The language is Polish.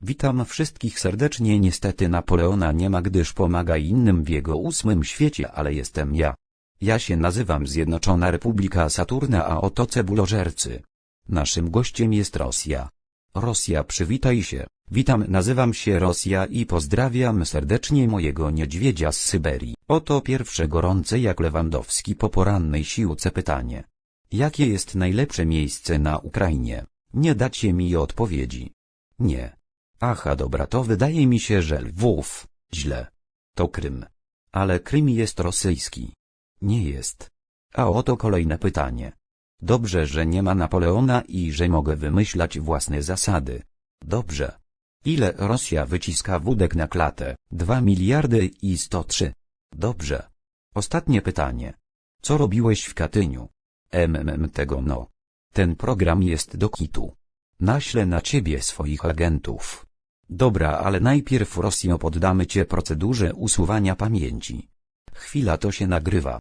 Witam wszystkich serdecznie niestety Napoleona nie ma gdyż pomaga innym w jego ósmym świecie ale jestem ja. Ja się nazywam Zjednoczona Republika Saturna a oto cebulożercy. Naszym gościem jest Rosja. Rosja przywitaj się, witam nazywam się Rosja i pozdrawiam serdecznie mojego niedźwiedzia z Syberii. Oto pierwsze gorące jak Lewandowski po porannej siłce pytanie. Jakie jest najlepsze miejsce na Ukrainie? Nie dacie mi odpowiedzi. Nie. Aha dobra to wydaje mi się, że Lwów. Źle. To Krym. Ale Krym jest rosyjski. Nie jest. A oto kolejne pytanie. Dobrze, że nie ma Napoleona i że mogę wymyślać własne zasady. Dobrze. Ile Rosja wyciska wódek na klatę? 2 miliardy i 103. Dobrze. Ostatnie pytanie. Co robiłeś w Katyniu? MMM tego no. Ten program jest do kitu. Naślę na ciebie swoich agentów. Dobra, ale najpierw Rosjo poddamy cię procedurze usuwania pamięci. Chwila to się nagrywa.